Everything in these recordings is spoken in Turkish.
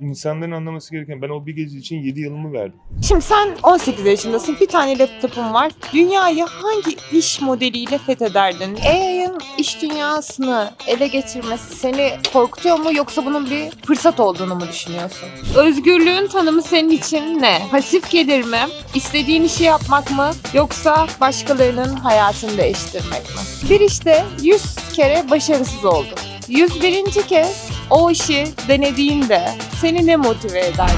İnsanların anlaması gereken ben o bir gece için 7 yılımı verdim. Şimdi sen 18 yaşındasın, bir tane laptopun var. Dünyayı hangi iş modeliyle fethederdin? AI'ın iş dünyasını ele geçirmesi seni korkutuyor mu yoksa bunun bir fırsat olduğunu mu düşünüyorsun? Özgürlüğün tanımı senin için ne? Pasif gelir mi? İstediğin işi yapmak mı? Yoksa başkalarının hayatını değiştirmek mi? Bir işte 100 kere başarısız oldun. 101. kez o işi denediğinde seni ne motive eder?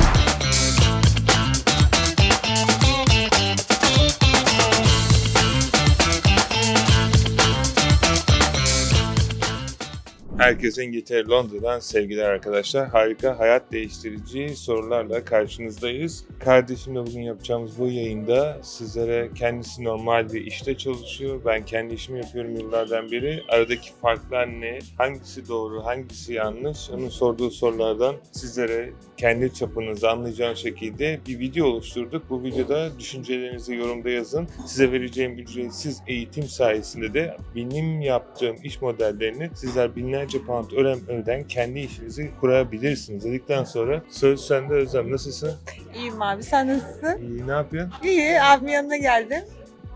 Herkese İngiltere Londra'dan sevgiler arkadaşlar. Harika, hayat değiştirici sorularla karşınızdayız. Kardeşimle bugün yapacağımız bu yayında sizlere kendisi normal bir işte çalışıyor. Ben kendi işimi yapıyorum yıllardan beri. Aradaki farklar ne? Hangisi doğru, hangisi yanlış? Onun sorduğu sorulardan sizlere kendi çapınızda anlayacağınız şekilde bir video oluşturduk. Bu videoda düşüncelerinizi yorumda yazın. Size vereceğim ücretsiz eğitim sayesinde de benim yaptığım iş modellerini sizler binlerce pound ödemeden kendi işinizi kurabilirsiniz. Dedikten sonra söz sende Özlem. Nasılsın? İyiyim abi sen nasılsın? İyi, ne yapıyorsun? İyi abimin yanına geldim.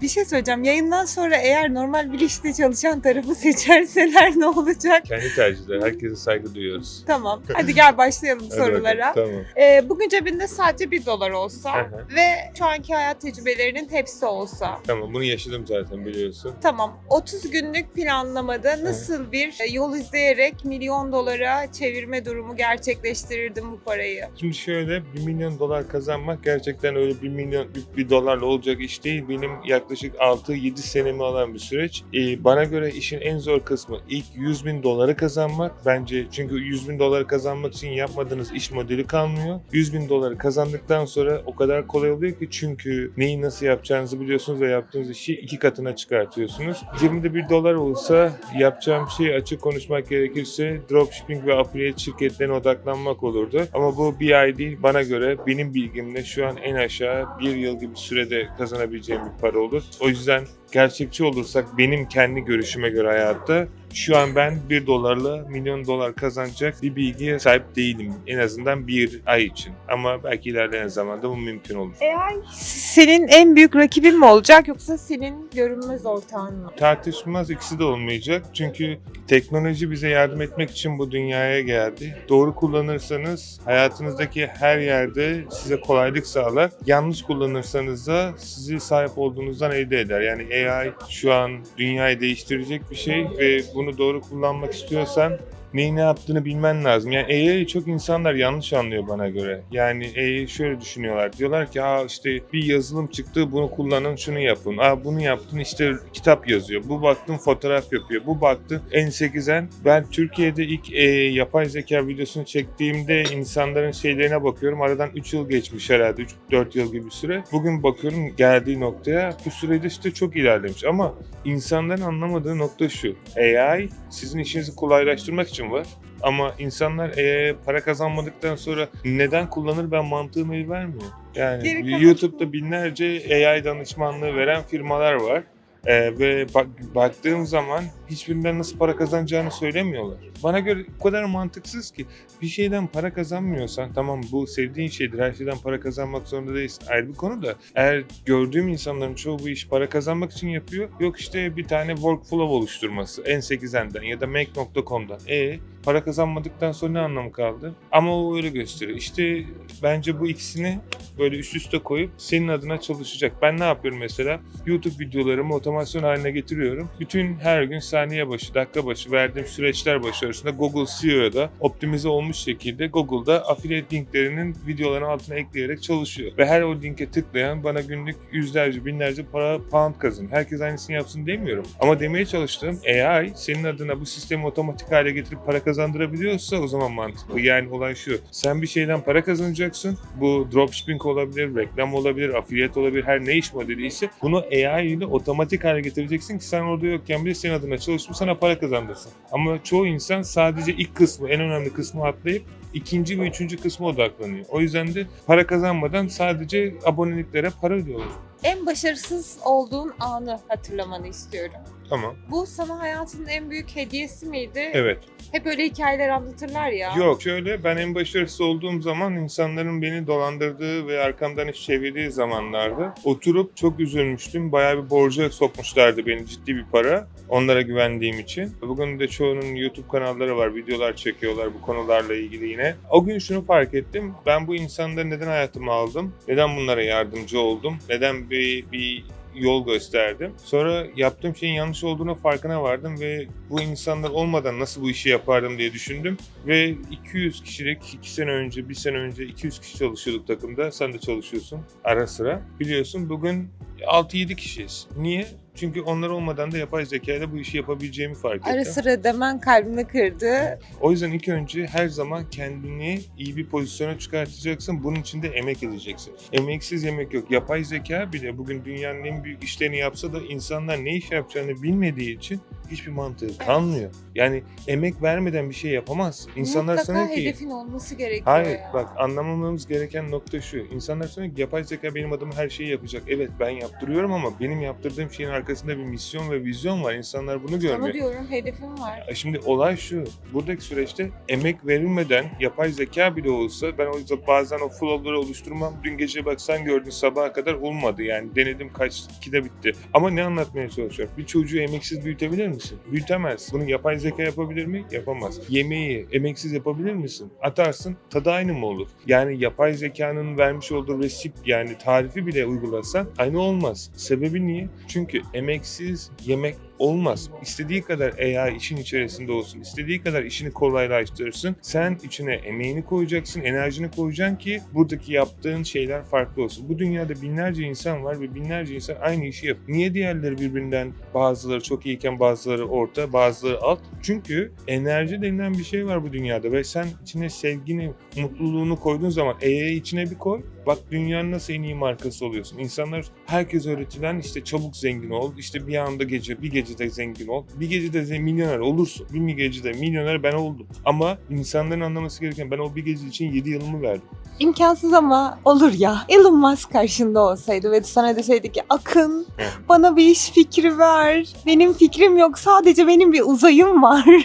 Bir şey söyleyeceğim. Yayından sonra eğer normal bir işte çalışan tarafı seçerseler ne olacak? Kendi tercihler. Herkese saygı duyuyoruz. Tamam. Hadi gel başlayalım Hadi sorulara. bakalım, Tamam. Ee, bugün cebinde sadece bir dolar olsa ve şu anki hayat tecrübelerinin hepsi olsa. Tamam bunu yaşadım zaten biliyorsun. Tamam. 30 günlük planlamada nasıl bir e, yol izleyerek milyon dolara çevirme durumu gerçekleştirirdim bu parayı? Şimdi şöyle 1 milyon dolar kazanmak gerçekten öyle 1 milyon bir dolarla olacak iş değil. Benim yaklaşık 6-7 senemi alan bir süreç. Ee, bana göre işin en zor kısmı ilk 100 bin doları kazanmak. Bence çünkü 100 bin doları kazanmak için yapmadığınız iş modeli kalmıyor. 100 bin doları kazandıktan sonra o kadar kolay oluyor ki çünkü neyi nasıl yapacağınızı biliyorsunuz ve yaptığınız işi iki katına çıkartıyorsunuz. Cebimde bir dolar olsa yapacağım şey açık konuşmak gerekirse dropshipping ve affiliate şirketlerine odaklanmak olurdu. Ama bu bir ay değil bana göre benim bilgimle şu an en aşağı bir yıl gibi sürede kazanabileceğim bir para olur. O yüzden gerçekçi olursak benim kendi görüşüme göre hayatta şu an ben 1 dolarla milyon dolar kazanacak bir bilgiye sahip değilim. En azından bir ay için. Ama belki ilerleyen zamanda bu mümkün olur. AI senin en büyük rakibin mi olacak yoksa senin görünmez ortağın mı? Tartışmaz ikisi de olmayacak. Çünkü teknoloji bize yardım etmek için bu dünyaya geldi. Doğru kullanırsanız hayatınızdaki her yerde size kolaylık sağlar. Yanlış kullanırsanız da sizi sahip olduğunuzdan elde eder. Yani AI şu an dünyayı değiştirecek bir şey ve bunu doğru kullanmak istiyorsan neyi ne yaptığını bilmen lazım. Yani AI'yi çok insanlar yanlış anlıyor bana göre. Yani AI'yi şöyle düşünüyorlar. Diyorlar ki Aa işte bir yazılım çıktı bunu kullanın şunu yapın. Aa bunu yaptın işte kitap yazıyor. Bu baktın fotoğraf yapıyor. Bu baktın N8'en. Ben Türkiye'de ilk e, yapay zeka videosunu çektiğimde insanların şeylerine bakıyorum. Aradan 3 yıl geçmiş herhalde. 3-4 yıl gibi bir süre. Bugün bakıyorum geldiği noktaya. Bu sürede işte çok ilerlemiş. Ama insanların anlamadığı nokta şu. AI sizin işinizi kolaylaştırmak için var. Ama insanlar eee, para kazanmadıktan sonra neden kullanır ben mantığımı el vermiyor. Yani Geri YouTube'da binlerce AI danışmanlığı veren firmalar var. Eee, ve bak, baktığım zaman hiçbirinden nasıl para kazanacağını söylemiyorlar. Bana göre o kadar mantıksız ki bir şeyden para kazanmıyorsan tamam bu sevdiğin şeydir her şeyden para kazanmak zorunda değilsin ayrı bir konu da eğer gördüğüm insanların çoğu bu iş para kazanmak için yapıyor yok işte bir tane workflow oluşturması N8N'den ya da Make.com'dan e para kazanmadıktan sonra ne anlamı kaldı? Ama o öyle gösteriyor. İşte bence bu ikisini böyle üst üste koyup senin adına çalışacak. Ben ne yapıyorum mesela? YouTube videolarımı otomasyon haline getiriyorum. Bütün her gün saniye başı, dakika başı verdiğim süreçler başarısında Google SEO'da optimize olmuş şekilde Google'da affiliate linklerinin videoların altına ekleyerek çalışıyor. Ve her o linke tıklayan bana günlük yüzlerce, binlerce para pound kazanıyor. Herkes aynısını yapsın demiyorum. Ama demeye çalıştığım AI senin adına bu sistemi otomatik hale getirip para kazandırabiliyorsa o zaman mantıklı. Yani olay şu. Sen bir şeyden para kazanacaksın. Bu dropshipping olabilir, reklam olabilir, affiliate olabilir, her ne iş modeli ise bunu AI ile otomatik hale getireceksin ki sen orada yokken bile senin adına çalışıp sana para kazandırsın. Ama çoğu insan sadece ilk kısmı, en önemli kısmı atlayıp ikinci ve üçüncü kısma odaklanıyor. O yüzden de para kazanmadan sadece aboneliklere para ödüyorlar. En başarısız olduğun anı hatırlamanı istiyorum. Tamam. Bu sana hayatının en büyük hediyesi miydi? Evet. Hep öyle hikayeler anlatırlar ya. Yok şöyle ben en başarısız olduğum zaman insanların beni dolandırdığı ve arkamdan iş çevirdiği zamanlarda oturup çok üzülmüştüm. Bayağı bir borca sokmuşlardı beni ciddi bir para. Onlara güvendiğim için. Bugün de çoğunun YouTube kanalları var. Videolar çekiyorlar bu konularla ilgili yine. O gün şunu fark ettim. Ben bu insanları neden hayatıma aldım? Neden bunlara yardımcı oldum? Neden bir, bir yol gösterdim. Sonra yaptığım şeyin yanlış olduğunu farkına vardım ve bu insanlar olmadan nasıl bu işi yapardım diye düşündüm. Ve 200 kişilik 2 sene önce, 1 sene önce 200 kişi çalışıyorduk takımda. Sen de çalışıyorsun ara sıra. Biliyorsun bugün 6-7 kişiyiz. Niye? Çünkü onlar olmadan da yapay zekayla bu işi yapabileceğimi fark ettim. Ara sıra demen kalbimi kırdı. O yüzden ilk önce her zaman kendini iyi bir pozisyona çıkartacaksın. Bunun için de emek edeceksin. Emeksiz yemek yok. Yapay zeka bile bugün dünyanın en büyük işlerini yapsa da insanlar ne iş yapacağını bilmediği için hiçbir mantığı kalmıyor. Yani emek vermeden bir şey yapamaz. İnsanlar Mutlaka sanıyor ki hedefin olması gerekiyor Hayır ya. bak anlamamamız gereken nokta şu. İnsanlar sanıyor ki yapay zeka benim adıma her şeyi yapacak. Evet ben yaptırıyorum ama benim yaptırdığım şeyin arkasında bir misyon ve vizyon var. İnsanlar bunu görmüyor. Onu diyorum hedefim var. E Şimdi olay şu, buradaki süreçte emek verilmeden yapay zeka bile olsa ben o yüzden bazen o flow'ları oluşturmam. Dün gece bak sen gördün sabaha kadar olmadı yani denedim kaç ikide bitti. Ama ne anlatmaya çalışıyorum? Bir çocuğu emeksiz büyütebilir misin? Büyütemez. Bunu yapay zeka yapabilir mi? Yapamaz. Yemeği emeksiz yapabilir misin? Atarsın tadı aynı mı olur? Yani yapay zekanın vermiş olduğu resip yani tarifi bile uygulasan aynı olmaz. Sebebi niye? Çünkü emeksiz yemek olmaz. İstediği kadar AI işin içerisinde olsun, istediği kadar işini kolaylaştırsın. Sen içine emeğini koyacaksın, enerjini koyacaksın ki buradaki yaptığın şeyler farklı olsun. Bu dünyada binlerce insan var ve binlerce insan aynı işi yapıyor. Niye diğerleri birbirinden bazıları çok iyiyken bazıları orta, bazıları alt? Çünkü enerji denilen bir şey var bu dünyada ve sen içine sevgini, mutluluğunu koyduğun zaman AI'yi içine bir koy. Bak dünyanın nasıl en iyi markası oluyorsun. İnsanlar herkes öğretilen işte çabuk zengin ol, işte bir anda gece, bir gecede zengin ol. Bir gecede milyoner olursun. Bir gecede milyoner ben oldum. Ama insanların anlaması gereken ben o bir gece için 7 yılımı verdim. İmkansız ama olur ya. Elon Musk karşında olsaydı ve sana deseydi ki Akın bana bir iş fikri ver. Benim fikrim yok sadece benim bir uzayım var.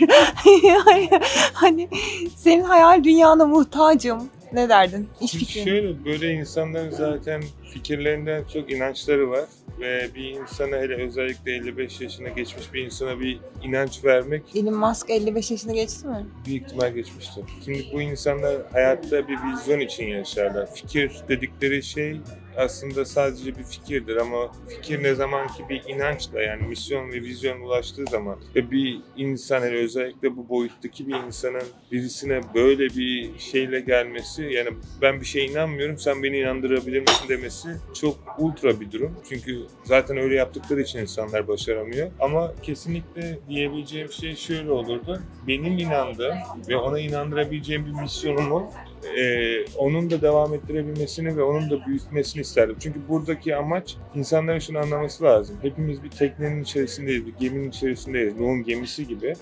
Hani senin hayal dünyana muhtacım. Ne derdin? İş fikrin. Şöyle böyle insanların zaten fikirlerinden çok inançları var ve bir insana hele özellikle 55 yaşına geçmiş bir insana bir inanç vermek Elon Musk 55 yaşına geçti mi? büyük ihtimal geçmiştir. Şimdi bu insanlar hayatta bir vizyon için yaşarlar. Fikir dedikleri şey aslında sadece bir fikirdir ama fikir ne zaman ki bir inançla yani misyon ve vizyon ulaştığı zaman ve bir insan hele özellikle bu boyuttaki bir insanın birisine böyle bir şeyle gelmesi yani ben bir şeye inanmıyorum sen beni inandırabilir misin demesi çok ultra bir durum. Çünkü zaten öyle yaptıkları için insanlar başaramıyor. Ama kesinlikle diyebileceğim şey şöyle olurdu. Benim inandığım ve ona inandırabileceğim bir misyonumu e, onun da devam ettirebilmesini ve onun da büyütmesini isterdim. Çünkü buradaki amaç insanların şunu anlaması lazım. Hepimiz bir teknenin içerisindeyiz, bir geminin içerisindeyiz. Nuh'un gemisi gibi.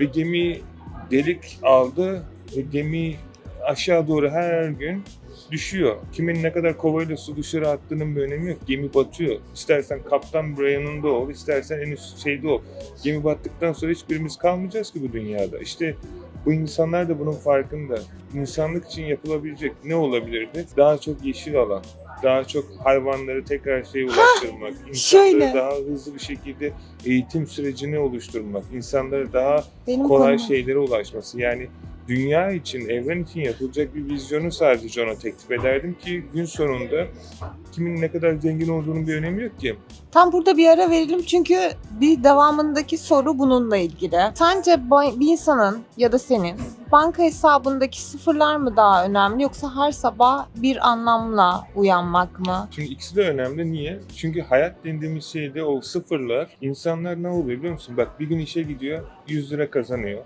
Ve gemi delik aldı ve gemi aşağı doğru her gün düşüyor. Kimin ne kadar kovayla su dışarı attığının bir önemi yok. Gemi batıyor. İstersen kaptan buraya yanında ol, istersen en üst şeyde ol. Gemi battıktan sonra hiçbirimiz kalmayacağız ki bu dünyada. İşte bu insanlar da bunun farkında. İnsanlık için yapılabilecek ne olabilirdi? Daha çok yeşil alan, daha çok hayvanları tekrar şeye ulaştırmak, insanları şöyle. daha hızlı bir şekilde eğitim sürecini oluşturmak, insanları daha Benim kolay konum. şeylere ulaşması. Yani dünya için, evren için yapılacak bir vizyonu sadece ona teklif ederdim ki gün sonunda kimin ne kadar zengin olduğunun bir önemi yok ki. Tam burada bir ara verelim çünkü bir devamındaki soru bununla ilgili. Sence bir insanın ya da senin banka hesabındaki sıfırlar mı daha önemli yoksa her sabah bir anlamla uyanmak mı? Şimdi ikisi de önemli. Niye? Çünkü hayat dediğimiz şeyde o sıfırlar, insanlar ne oluyor biliyor musun? Bak bir gün işe gidiyor, 100 lira kazanıyor.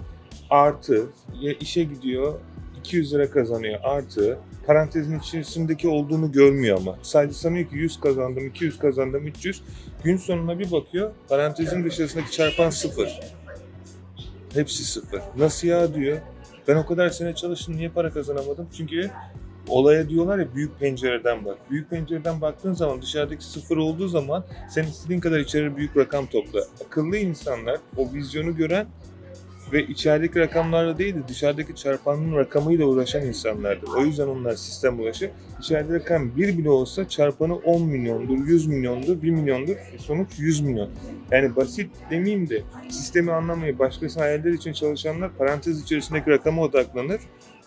Artı, ya işe gidiyor, 200 lira kazanıyor. Artı, parantezin içerisindeki olduğunu görmüyor ama. Sadece sanıyor ki 100 kazandım, 200 kazandım, 300. Gün sonuna bir bakıyor, parantezin dışarısındaki çarpan sıfır. Hepsi sıfır. Nasıl ya diyor. Ben o kadar sene çalıştım niye para kazanamadım? Çünkü olaya diyorlar ya büyük pencereden bak. Büyük pencereden baktığın zaman dışarıdaki sıfır olduğu zaman sen istediğin kadar içeri büyük rakam topla. Akıllı insanlar o vizyonu gören ve içerideki rakamlarla değil de dışarıdaki çarpanın rakamıyla uğraşan insanlardır. O yüzden onlar sistem uğraşır. İçeride rakam 1 bile olsa çarpanı 10 milyondur, 100 milyondur, 1 milyondur. Sonuç 100 milyon. Yani basit demeyeyim de sistemi anlamayı başkası hayaller için çalışanlar parantez içerisindeki rakama odaklanır.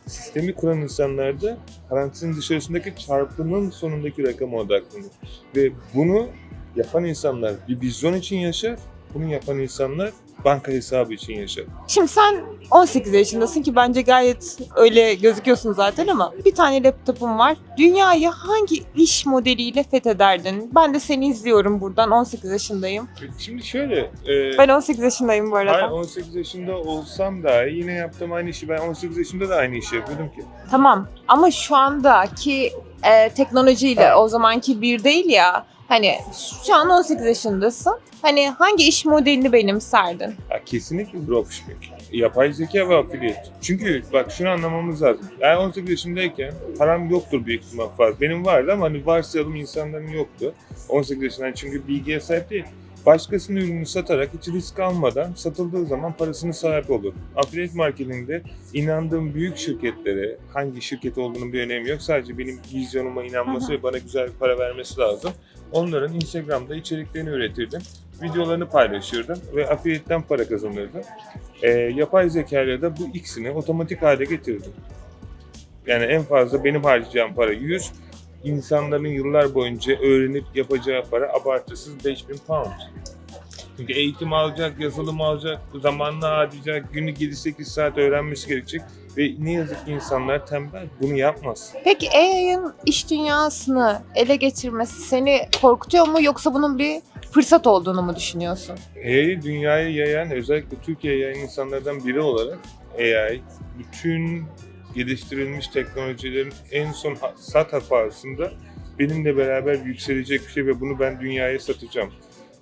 Sistemi kuran insanlar da parantezin dışarısındaki çarpının sonundaki rakama odaklanır. Ve bunu yapan insanlar bir vizyon için yaşar. Bunu yapan insanlar banka hesabı için yaşar. Şimdi sen 18 yaşındasın ki bence gayet öyle gözüküyorsun zaten ama bir tane laptopun var. Dünyayı hangi iş modeliyle fethederdin? Ben de seni izliyorum buradan 18 yaşındayım. Şimdi şöyle, e, Ben 18 yaşındayım bu hayır, arada. 18 yaşında olsam da yine yaptığım aynı işi ben 18 yaşında da aynı işi yapıyordum ki. Tamam ama şu andaki e, teknolojiyle o zamanki bir değil ya. Hani şu an 18 yaşındasın. Hani hangi iş modelini benimserdin? Ya kesinlikle dropshipping. Yapay zeka ve affiliate. Çünkü bak şunu anlamamız lazım. Ben 18 yaşındayken param yoktur büyük ihtimal fazla. Benim vardı ama hani varsayalım insanların yoktu. 18 yaşından çünkü bilgiye sahip değil. Başkasının ürünü satarak hiç risk almadan satıldığı zaman parasını sahip olur. Affiliate marketingde inandığım büyük şirketlere, hangi şirket olduğunun bir önemi yok. Sadece benim vizyonuma inanması ve bana güzel bir para vermesi lazım. Onların Instagram'da içeriklerini üretirdim. Videolarını paylaşırdım ve affiliate'den para kazanırdım. Ee, yapay zeka ile de bu ikisini otomatik hale getirdim. Yani en fazla benim harcayacağım para 100, insanların yıllar boyunca öğrenip yapacağı para abartısız 5000 pound. Çünkü eğitim alacak, yazılım alacak, zamanla harcayacak, günlük 7-8 saat öğrenmesi gerekecek. Ve ne yazık ki insanlar tembel, bunu yapmaz. Peki AI'ın iş dünyasını ele geçirmesi seni korkutuyor mu yoksa bunun bir fırsat olduğunu mu düşünüyorsun? AI'yi dünyaya yayan, özellikle Türkiye'ye yayan insanlardan biri olarak AI, bütün geliştirilmiş teknolojilerin en son sat hafasında benimle beraber yükselecek bir şey ve bunu ben dünyaya satacağım.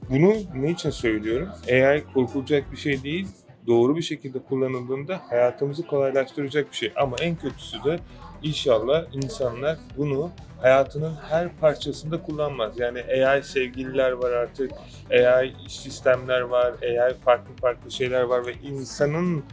Bunu ne için söylüyorum? AI korkulacak bir şey değil, doğru bir şekilde kullanıldığında hayatımızı kolaylaştıracak bir şey. Ama en kötüsü de inşallah insanlar bunu hayatının her parçasında kullanmaz. Yani AI sevgililer var artık, AI sistemler var, AI farklı farklı şeyler var ve insanın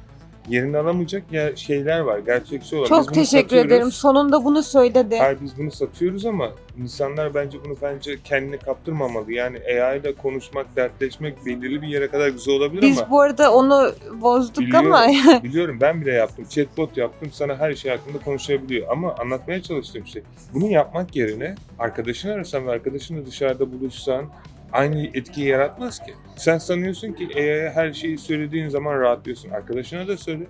yerini alamayacak ya şeyler var, gerçekçi. Biz Çok teşekkür satıyoruz. ederim. Sonunda bunu söyledi. Hayır biz bunu satıyoruz ama insanlar bence bunu bence kendini kaptırmamalı. Yani AI ile konuşmak, dertleşmek belirli bir yere kadar güzel olabilir Biz ama bu arada onu bozduk Biliyorum. ama biliyorum ben bile yaptım. Chatbot yaptım sana her şey hakkında konuşabiliyor. Ama anlatmaya çalıştığım şey bunu yapmak yerine arkadaşını arasan ve arkadaşınla dışarıda buluşsan aynı etkiyi yaratmaz ki. Sen sanıyorsun ki AI'ye her şeyi söylediğin zaman rahatlıyorsun. Arkadaşına da söyle.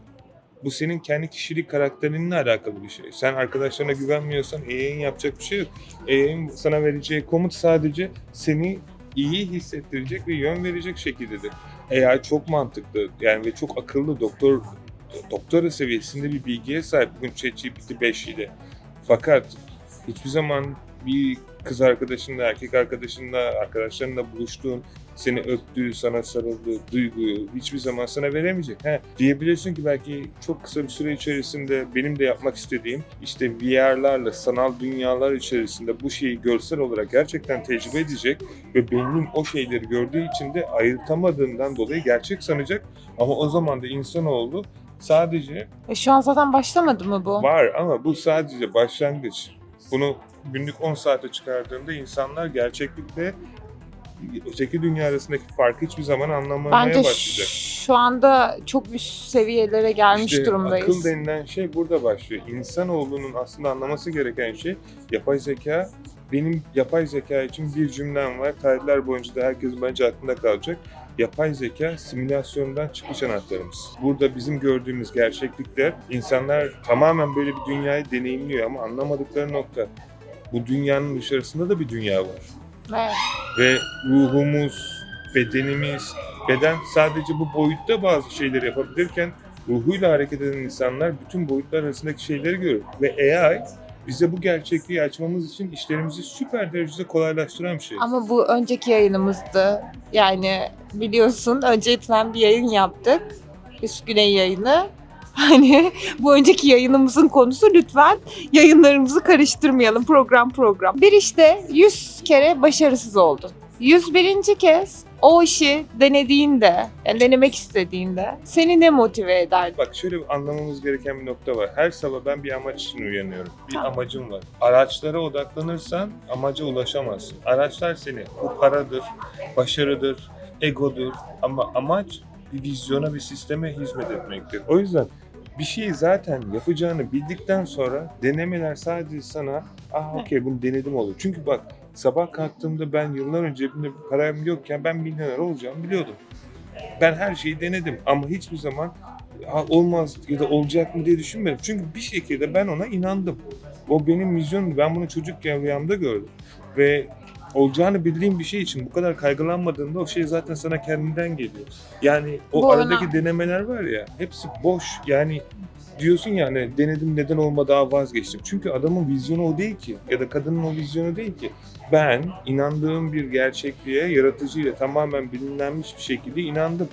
Bu senin kendi kişilik karakterinle alakalı bir şey. Sen arkadaşlarına güvenmiyorsan AI'nin yapacak bir şey yok. AI'nin sana vereceği komut sadece seni iyi hissettirecek ve yön verecek şekildedir. AI çok mantıklı yani ve çok akıllı doktor doktora seviyesinde bir bilgiye sahip bugün ChatGPT 5 ile. Fakat hiçbir zaman bir kız arkadaşınla, erkek arkadaşınla, arkadaşlarınla buluştuğun, seni öptüğü, sana sarıldığı duyguyu hiçbir zaman sana veremeyecek. He, diyebilirsin ki belki çok kısa bir süre içerisinde benim de yapmak istediğim işte VR'larla, sanal dünyalar içerisinde bu şeyi görsel olarak gerçekten tecrübe edecek ve beynim o şeyleri gördüğü için de ayırtamadığından dolayı gerçek sanacak. Ama o zaman da insanoğlu sadece E, şu an zaten başlamadı mı bu? var ama bu sadece başlangıç. Bunu günlük 10 saate çıkardığında insanlar gerçeklikle öteki dünya arasındaki farkı hiçbir zaman anlamamaya Bence başlayacak. şu anda çok üst seviyelere gelmiş İşte durumdayız. akıl denilen şey burada başlıyor. İnsanoğlunun aslında anlaması gereken şey yapay zeka. Benim yapay zeka için bir cümlem var. Tarihler boyunca da herkesin bence aklında kalacak. Yapay zeka simülasyondan çıkış anahtarımız. Burada bizim gördüğümüz gerçeklikler insanlar tamamen böyle bir dünyayı deneyimliyor ama anlamadıkları nokta. Bu dünyanın dışarısında da bir dünya var Evet. ve ruhumuz, bedenimiz, beden sadece bu boyutta bazı şeyleri yapabilirken ruhuyla hareket eden insanlar bütün boyutlar arasındaki şeyleri görür. Ve AI bize bu gerçekliği açmamız için işlerimizi süper derecede kolaylaştıran bir şey. Ama bu önceki yayınımızdı. Yani biliyorsun önce itmen bir yayın yaptık. Üst Güney yayını. Hani bu önceki yayınımızın konusu lütfen yayınlarımızı karıştırmayalım program program. Bir işte 100 kere başarısız oldun. 101. kez o işi denediğinde, yani denemek istediğinde seni ne motive ederdi? Bak şöyle bir anlamamız gereken bir nokta var. Her sabah ben bir amaç için uyanıyorum. Bir Tamam. amacım var. Araçlara odaklanırsan amaca ulaşamazsın. Araçlar seni. Bu paradır, başarıdır, egodur. Ama amaç bir vizyona, bir sisteme hizmet etmektir. O yüzden bir şeyi zaten yapacağını bildikten sonra denemeler sadece sana ah okey bunu denedim olur. Çünkü bak sabah kalktığımda ben yıllar önce cebimde param yokken ben milyoner olacağımı biliyordum. Ben her şeyi denedim ama hiçbir zaman "Ha, olmaz ya da olacak mı diye düşünmedim. Çünkü bir şekilde ben ona inandım. O benim vizyonum. Ben bunu çocukken rüyamda gördüm. Ve olacağını bildiğim bir şey için bu kadar kaygılanmadığında o şey zaten sana kendinden geliyor. Yani o Bu aradaki ona- denemeler var ya hepsi boş. Yani diyorsun ya hani denedim neden olmadı daha vazgeçtim. Çünkü adamın vizyonu o değil ki ya da kadının o vizyonu değil ki. Ben inandığım bir gerçekliğe yaratıcıyla tamamen bilinlenmiş bir şekilde inandım.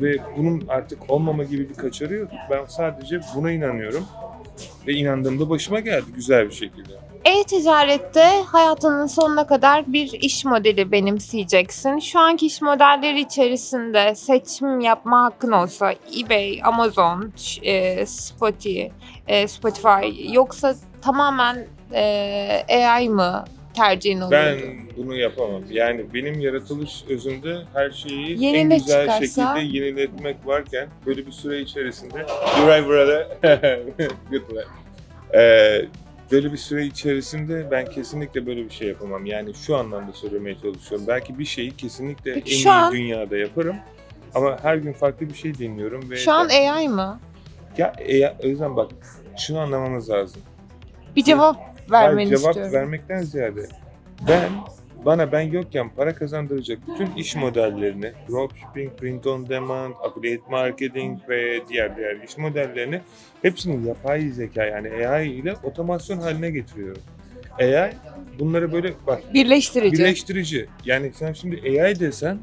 Ve bunun artık olmama gibi bir kaçarı yok. Ben sadece buna inanıyorum. Ve inandığımda başıma geldi güzel bir şekilde. E-ticarette hayatının sonuna kadar bir iş modeli benimseyeceksin. Şu anki iş modelleri içerisinde seçim yapma hakkın olsa eBay, Amazon, e, Spotify, e, Spotify yoksa tamamen e, AI mı tercihin olurdu? Ben bunu yapamam. Yani benim yaratılış özümde her şeyi Yeni en güzel çıkarsa? şekilde yeniletmek varken böyle bir süre içerisinde. Good luck. Ee, böyle bir süre içerisinde ben kesinlikle böyle bir şey yapamam. Yani şu anlamda söylemeye çalışıyorum. Belki bir şeyi kesinlikle Peki en şu iyi an- dünyada yaparım. Ama her gün farklı bir şey deniyorum ve Şu an AI mı? ya, ya o yüzden bak şunu anlamamız lazım. Bir cevap vermeni Hayır, cevap istiyorum. vermekten ziyade ben bana ben yokken para kazandıracak bütün iş modellerini, dropshipping, print on demand, affiliate marketing ve diğer diğer iş modellerini hepsini yapay zeka yani AI ile otomasyon haline getiriyorum. AI bunları böyle bak Birleştirici. birleştirici. Yani sen şimdi AI desen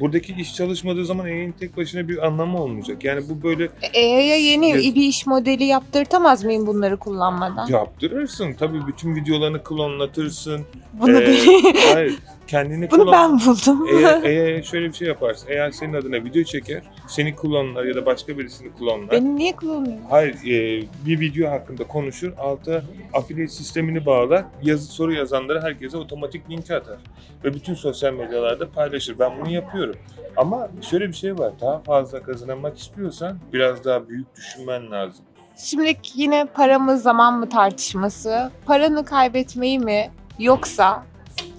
buradaki iş çalışmadığı zaman AI'nin tek başına bir anlamı olmayacak. Yani bu böyle AI'ya yeni Evet. bir iş modeli yaptırtamaz mıyım bunları kullanmadan? yaptırırsın. Tabii bütün videolarını klonlatırsın. Bunu Ee, bir- Hayır, kendini Bunu klon- ben buldum. Eğer, eğer şöyle bir şey yaparsın, eğer senin adına video çeker, seni klonlar ya da başka birisini klonlar. Beni niye kullanıyorsun? Hayır, e, bir video hakkında konuşur, alta affiliate sistemini bağlar, yazı soru yazanlara herkese otomatik linki atar. Ve bütün sosyal medyalarda paylaşır. Ben bunu yapıyorum. Ama şöyle bir şey var, daha fazla kazanmak istiyorsan biraz daha büyük düşünmen lazım. Şimdi yine para mı zaman mı tartışması. Paranı kaybetmeyi mi yoksa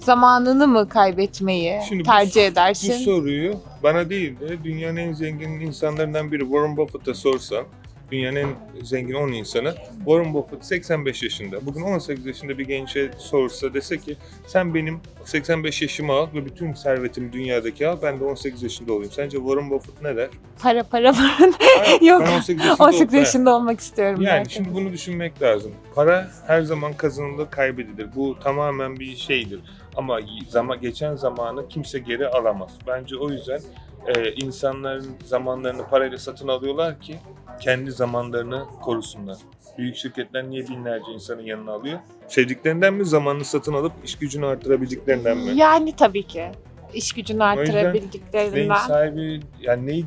zamanını mı kaybetmeyi Şimdi bu- tercih Bu edersin? soruyu bana değil de dünyanın en zengin insanlarından biri Warren Buffett'a sorsan, dünyanın en zengin 10 insanı, Warren Buffett 85 yaşında. Bugün 18 yaşında bir gençe sorsa dese ki sen benim 85 yaşımı al ve bütün servetimi dünyadaki al, ben de 18 yaşında olayım. Sence Warren Buffett ne der? Para para para. Yok, ben 18 yaşında 18 olayım. yaşında olmak istiyorum. Yani belki. şimdi bunu düşünmek lazım. Para her zaman kazanılır, kaybedilir. Bu tamamen bir şeydir. Ama zaman geçen zamanı kimse geri alamaz. Bence o yüzden e, insanların zamanlarını parayla satın alıyorlar ki kendi zamanlarını korusunlar. Büyük şirketler niye binlerce insanın yanına alıyor? Sevdiklerinden mi zamanını satın alıp iş gücünü artırabildiklerinden mi? Yani tabii ki. İş gücünü yüzden Neyin sahibi yani neyi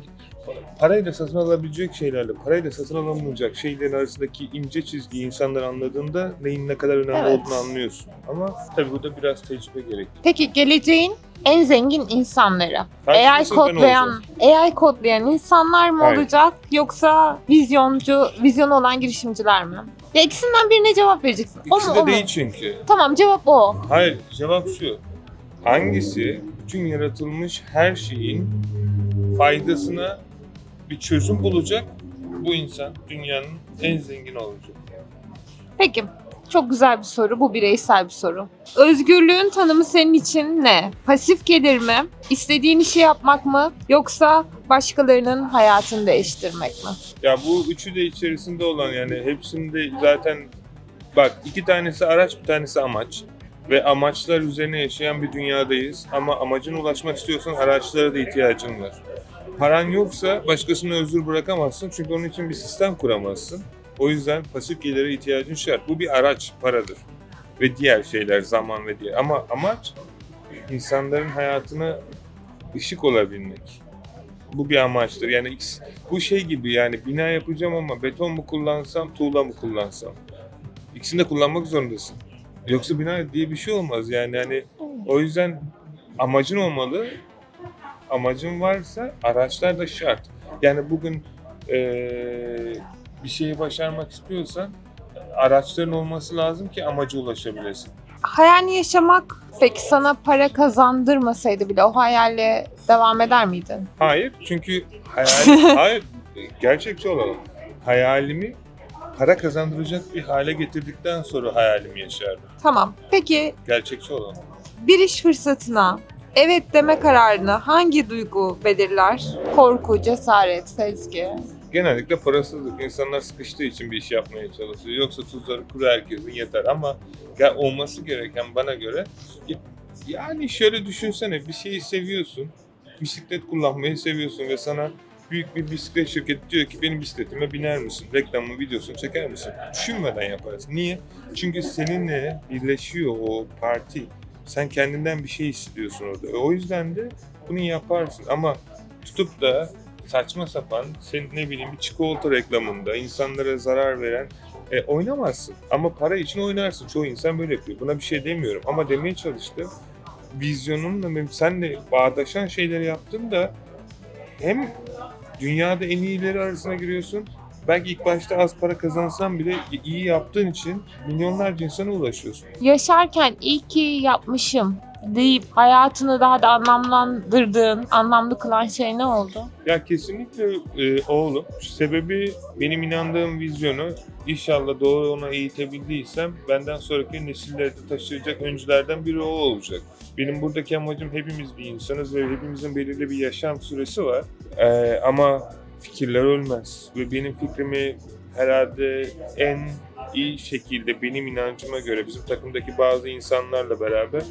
parayla satın alabilecek şeylerle parayla satın alamayacak şeylerin arasındaki ince çizgiyi insanlar anladığında neyin ne kadar önemli Evet. olduğunu anlıyorsun. Ama tabii burada biraz tecrübe gerekiyor. Peki geleceğin en zengin insanları. AI ben kodlayan, olacağım. AI kodlayan insanlar mı Hayır. olacak yoksa vizyoncu, vizyonu olan girişimciler mi? Ya ikisinden birine cevap vereceksin. O İkisi mu, de o mu? değil çünkü. Tamam cevap o. Hayır cevap şu. Hangisi bütün yaratılmış her şeyin faydasına bir çözüm bulacak bu insan dünyanın en zengin olacak. Peki. Çok güzel bir soru. Bu bireysel bir soru. Özgürlüğün tanımı senin için ne? Pasif gelir mi? İstediğin işi yapmak mı? Yoksa başkalarının hayatını değiştirmek mi? Ya bu üçü de içerisinde olan yani hepsinde zaten bak iki tanesi araç bir tanesi amaç. Ve amaçlar üzerine yaşayan bir dünyadayız. Ama amacına ulaşmak istiyorsan araçlara da ihtiyacın var. Paran yoksa başkasına özür bırakamazsın çünkü onun için bir sistem kuramazsın. O yüzden pasif gelire ihtiyacın şart. Bu bir araç, paradır. Ve diğer şeyler, zaman ve diğer. Ama amaç insanların hayatına ışık olabilmek. Bu bir amaçtır. Yani bu şey gibi yani bina yapacağım ama beton mu kullansam, tuğla mı kullansam? İkisini de kullanmak zorundasın. Yoksa bina diye bir şey olmaz yani hani o yüzden amacın olmalı. Amacın varsa araçlar da şart. Yani bugün eee, bir şeyi başarmak istiyorsan araçların olması lazım ki amaca ulaşabilesin. Hayalini yaşamak peki sana para kazandırmasaydı bile o hayalle devam eder miydin? Hayır çünkü hayal, hayır gerçekçi olalım. Hayalimi para kazandıracak bir hale getirdikten sonra hayalimi yaşardım. Tamam. Peki Gerçekçi olalım. bir iş fırsatına evet deme kararını hangi duygu belirler? Korku, cesaret, sezgi. Genellikle parasızlık. İnsanlar sıkıştığı için bir iş yapmaya çalışıyor. Yoksa tuzları kuru herkesin yeter ama ya olması gereken bana göre yani şöyle düşünsene bir şeyi seviyorsun. Bisiklet kullanmayı seviyorsun ve sana büyük bir bisiklet şirketi diyor ki benim bisikletime biner misin? Reklamı videosunu çeker misin? Düşünmeden yaparsın. Niye? Çünkü seninle birleşiyor o parti. Sen kendinden bir şey istiyorsun orada. E, O yüzden de bunu yaparsın ama tutup da saçma sapan senin ne bileyim bir çikolata reklamında insanlara zarar veren e, oynamazsın. Ama para için oynarsın. Çoğu insan böyle yapıyor. Buna bir şey demiyorum. Ama demeye çalıştım. Vizyonumla benim senle bağdaşan şeyleri yaptım da hem dünyada en iyileri arasına giriyorsun. Belki ilk başta az para kazansan bile iyi yaptığın için milyonlarca insana ulaşıyorsun. Yaşarken iyi ki yapmışım deyip hayatını daha da anlamlandırdığın, anlamlı kılan şey ne oldu? Ya kesinlikle e, oğlum. Sebebi benim inandığım vizyonu inşallah doğru ona eğitebildiysem benden sonraki nesillere de taşıyacak öncülerden biri o olacak. Benim buradaki amacım hepimiz bir insanız ve hepimizin belirli bir yaşam süresi var. E, ama fikirler ölmez ve benim fikrimi herhalde en iyi şekilde benim inancıma göre bizim takımdaki bazı insanlarla beraber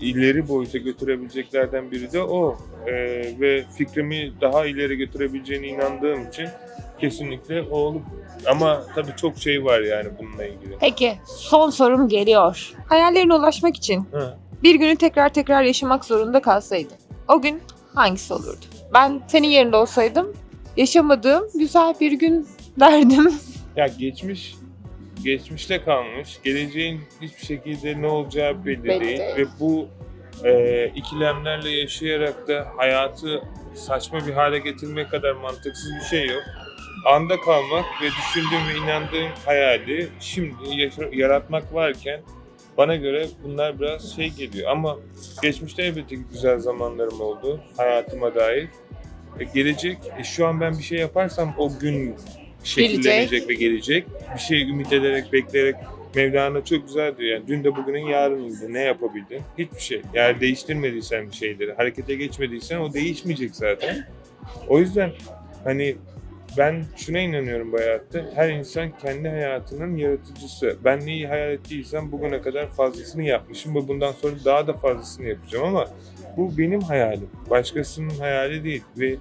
ileri boyuta götürebileceklerden biri de o. Ee, ve fikrimi daha ileri götürebileceğine inandığım için kesinlikle o olup ama tabii çok şey var yani bununla ilgili. Peki son sorum geliyor. Hayallerine ulaşmak için Ha. bir günü tekrar tekrar yaşamak zorunda kalsaydın. O gün hangisi olurdu? Ben senin yerinde olsaydım yaşamadığım güzel bir gün derdim. Ya geçmiş geçmişte kalmış, geleceğin hiçbir şekilde ne olacağı belli, Belli değil değil. ve bu e, ikilemlerle yaşayarak da hayatı saçma bir hale getirmek kadar mantıksız bir şey yok. Anda kalmak ve düşündüğüm ve inandığım hayali şimdi yaşa- yaratmak varken bana göre bunlar biraz şey geliyor ama geçmişte elbette ki güzel zamanlarım oldu hayatıma dair. E, gelecek, e, şu an ben bir şey yaparsam o gün şekillenecek ve gelecek. Bir şey ümit ederek, bekleyerek Mevlana çok güzel diyor. Yani dün de bugünün yarınıydı. Ne yapabildin? Hiçbir şey. Yani değiştirmediysen bir şeyleri, harekete geçmediysen o değişmeyecek zaten. O yüzden hani ben şuna inanıyorum bu hayatta. Her insan kendi hayatının yaratıcısı. Ben neyi hayal ettiysem bugüne kadar fazlasını yapmışım ve bundan sonra daha da fazlasını yapacağım ama bu benim hayalim. Başkasının hayali değil ve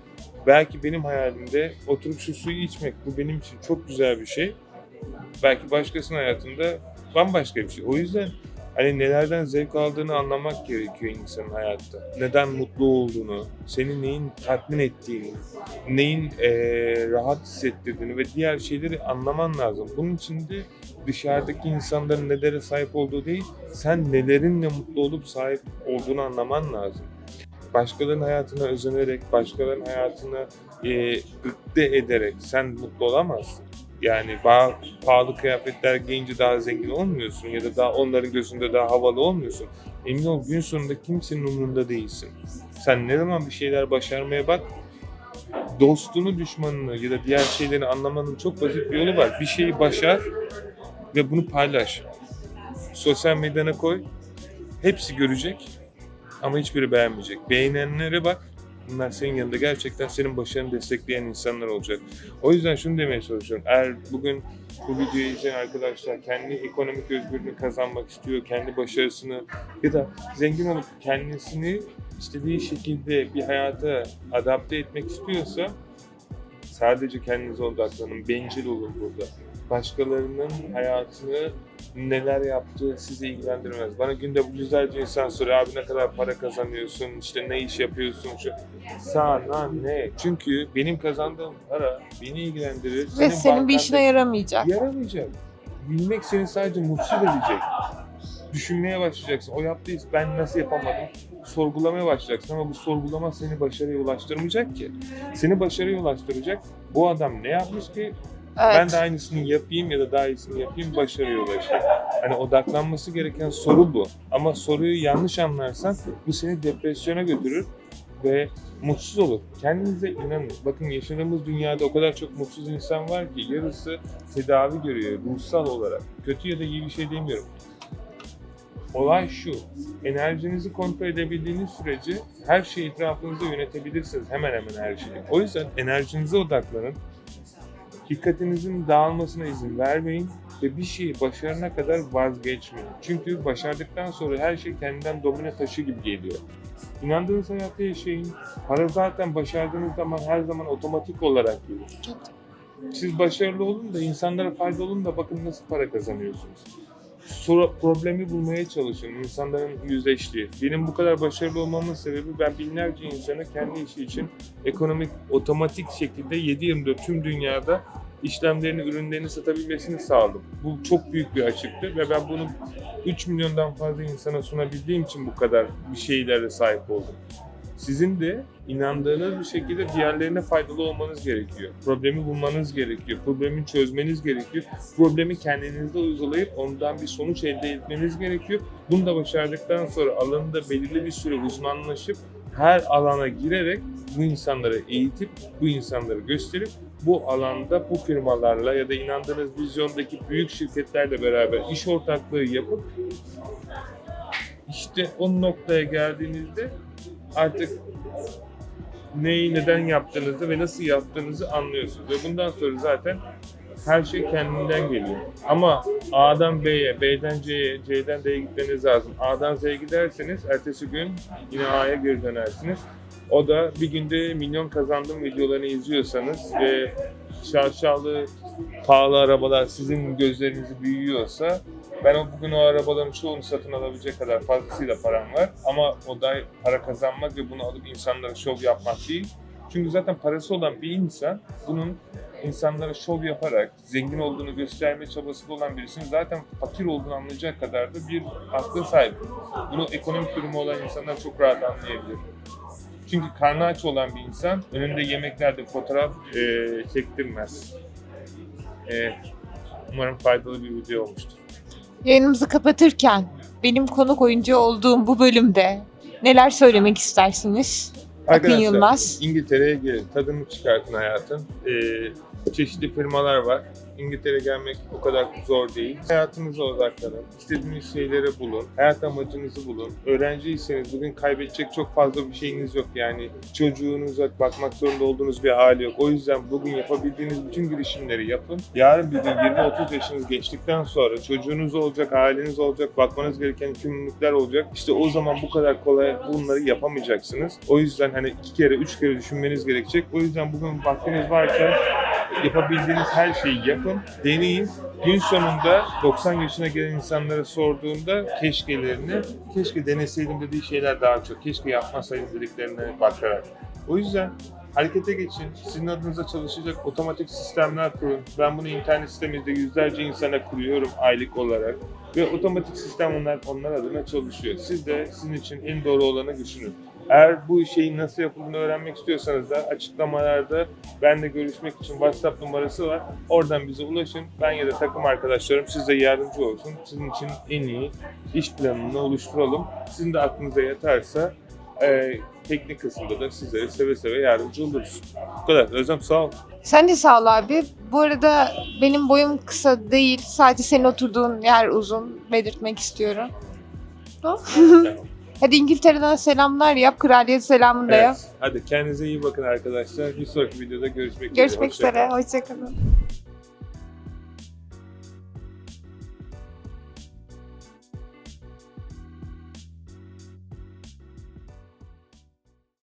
belki benim hayalimde oturup şu suyu içmek bu benim için çok güzel bir şey. Belki başkasının hayatında bambaşka bir şey. O yüzden hani nelerden zevk aldığını anlamak gerekiyor insanın hayatta. Neden mutlu olduğunu, senin neyin tatmin ettiğini, neyin eee, rahat hissettirdiğini ve diğer şeyleri anlaman lazım. Bunun için de dışarıdaki insanların nelere sahip olduğu değil, sen nelerinle mutlu olup sahip olduğunu anlaman lazım. Başkalarının hayatına özenerek, başkalarının hayatına e, gıpte ederek sen mutlu olamazsın. Yani ba- pahalı kıyafetler giyince daha zengin olmuyorsun ya da daha onların gözünde daha havalı olmuyorsun. Emin ol gün sonunda kimsenin umurunda değilsin. Sen ne zaman bir şeyler başarmaya bak, dostunu, düşmanını ya da diğer şeyleri anlamanın çok basit bir yolu var. Bir şeyi başar ve bunu paylaş. Sosyal medyana koy, hepsi görecek ama hiçbiri beğenmeyecek. Beğenenlere bak, bunlar senin yanında gerçekten senin başarını destekleyen insanlar olacak. O yüzden şunu demeye çalışıyorum. Eğer bugün bu videoyu izleyen arkadaşlar kendi ekonomik özgürlüğünü kazanmak istiyor, kendi başarısını ya da zengin olup kendisini istediği şekilde bir hayata adapte etmek istiyorsa sadece kendinize odaklanın, bencil olun burada. Başkalarının hayatını neler yaptığı sizi ilgilendirmez. Bana günde bu yüzlerce insan soruyor abi ne kadar para kazanıyorsun, işte ne iş yapıyorsun, şu sana ne? Çünkü benim kazandığım para beni ilgilendirir. Ve senin bir bankanda- işine yaramayacak. Yaramayacak. Bilmek seni sadece mutsuz edecek. Düşünmeye başlayacaksın. O yaptığı iş ben nasıl yapamadım? Sorgulamaya başlayacaksın ama bu sorgulama seni başarıya ulaştırmayacak ki. Seni başarıya ulaştıracak. Bu adam ne yapmış ki ben Evet. de aynısını yapayım ya da daha iyisini yapayım başarıya ulaşayım. Hani odaklanması gereken soru bu. Ama soruyu yanlış anlarsan bu seni depresyona götürür ve mutsuz olur. Kendinize inanın. Bakın yaşadığımız dünyada o kadar çok mutsuz insan var ki yarısı tedavi görüyor ruhsal olarak. Kötü ya da iyi bir şey demiyorum. Olay şu, enerjinizi kontrol edebildiğiniz sürece her şeyi etrafınızda yönetebilirsiniz. Hemen hemen her şeyi. O yüzden enerjinize odaklanın. Dikkatinizin dağılmasına izin vermeyin ve bir şeyi başarana kadar vazgeçmeyin. Çünkü başardıktan sonra her şey kendinden domine taşı gibi geliyor. İnandığınız hayatı yaşayın. Para zaten başardığınız zaman her zaman otomatik olarak gelir. Siz başarılı olun da insanlara fayda olun da bakın nasıl para kazanıyorsunuz. Soru, problemi bulmaya çalışın insanların yüzleştiği. Benim bu kadar başarılı olmamın sebebi ben binlerce insanı kendi işi için ekonomik otomatik şekilde 7-24 tüm dünyada işlemlerini, ürünlerini satabilmesini sağladım. Bu çok büyük bir açıktı ve ben bunu 3 milyondan fazla insana sunabildiğim için bu kadar bir şeylere sahip oldum. Sizin de inandığınız bir şekilde diğerlerine faydalı olmanız gerekiyor. Problemi bulmanız gerekiyor. Problemi çözmeniz gerekiyor. Problemi kendinizde uygulayıp ondan bir sonuç elde etmeniz gerekiyor. Bunu da başardıktan sonra alanında belirli bir süre uzmanlaşıp her alana girerek bu insanları eğitip, bu insanları gösterip bu alanda bu firmalarla ya da inandığınız vizyondaki büyük şirketlerle beraber iş ortaklığı yapıp işte o noktaya geldiğinizde artık neyi neden yaptığınızı ve nasıl yaptığınızı anlıyorsunuz. Ve bundan sonra zaten her şey kendinden geliyor. Ama A'dan B'ye, B'den C'ye, C'den D'ye gitmeniz lazım. A'dan Z'ye giderseniz ertesi gün yine A'ya geri dönersiniz. O da bir günde milyon kazandım videolarını izliyorsanız ve şaşalı pahalı arabalar sizin gözlerinizi büyüyorsa ben o bugün o arabaların çoğunu satın alabilecek kadar fazlasıyla param var. Ama o da para kazanmak ve bunu alıp insanlara şov yapmak değil. Çünkü zaten parası olan bir insan bunun insanlara şov yaparak zengin olduğunu gösterme çabası olan birisinin zaten fakir olduğunu anlayacak kadar da bir akla sahip. Bunu ekonomik durumu olan insanlar çok rahat anlayabilir. Çünkü karnı aç olan bir insan önünde yemeklerde fotoğraf eee çektirmez. Evet. Umarım faydalı bir video olmuştur. Yayınımızı kapatırken benim konuk oyuncu olduğum bu bölümde neler söylemek istersiniz? Akın Yılmaz. İngiltere'ye gelin, tadını çıkartın hayatın. Ee, çeşitli firmalar var. İngiltere gelmek o kadar zor değil. Hayatınıza odaklanın. İstediğiniz şeyleri bulun. Hayat amacınızı bulun. Öğrenciyseniz bugün kaybedecek çok fazla bir şeyiniz yok. Yani çocuğunuza bakmak zorunda olduğunuz bir hali yok. O yüzden bugün yapabildiğiniz bütün girişimleri yapın. Yarın bir gün 20-30 yaşınız geçtikten sonra çocuğunuz olacak, aileniz olacak, bakmanız gereken yükümlülükler olacak. İşte o zaman bu kadar kolay bunları yapamayacaksınız. O yüzden hani iki kere, üç kere düşünmeniz gerekecek. O yüzden bugün vaktiniz varken yapabildiğiniz her şeyi yapın, deneyin. Gün sonunda 90 yaşına gelen insanlara sorduğunda keşkelerini, keşke deneseydim dediği şeyler daha çok, keşke yapmasaydım dediklerine bakarak. O yüzden harekete geçin. Sizin adınıza çalışacak otomatik sistemler kurun. Ben bunu internet sitemizde yüzlerce insana kuruyorum aylık olarak. Ve otomatik sistem onlar, onlar adına çalışıyor. Siz de sizin için en doğru olanı düşünün. Eğer bu şeyin nasıl yapıldığını öğrenmek istiyorsanız da açıklamalarda benle görüşmek için WhatsApp numarası var. Oradan bize ulaşın. Ben ya da takım arkadaşlarım size yardımcı olsun. Sizin için en iyi iş planını oluşturalım. Sizin de aklınıza yatarsa e, teknik kısımda da sizlere seve seve yardımcı oluruz. Bu kadar. Özlem sağ ol. Sen de sağ ol abi. Bu arada benim boyum kısa değil. Sadece senin oturduğun yer uzun. Belirtmek istiyorum. Tamam. Hadi İngiltere'den selamlar yap. Kraliyet selamını da yap. Evet. Hadi kendinize iyi bakın arkadaşlar. Bir sonraki videoda görüşmek üzere. Görüşmek üzere. Hoşçakalın.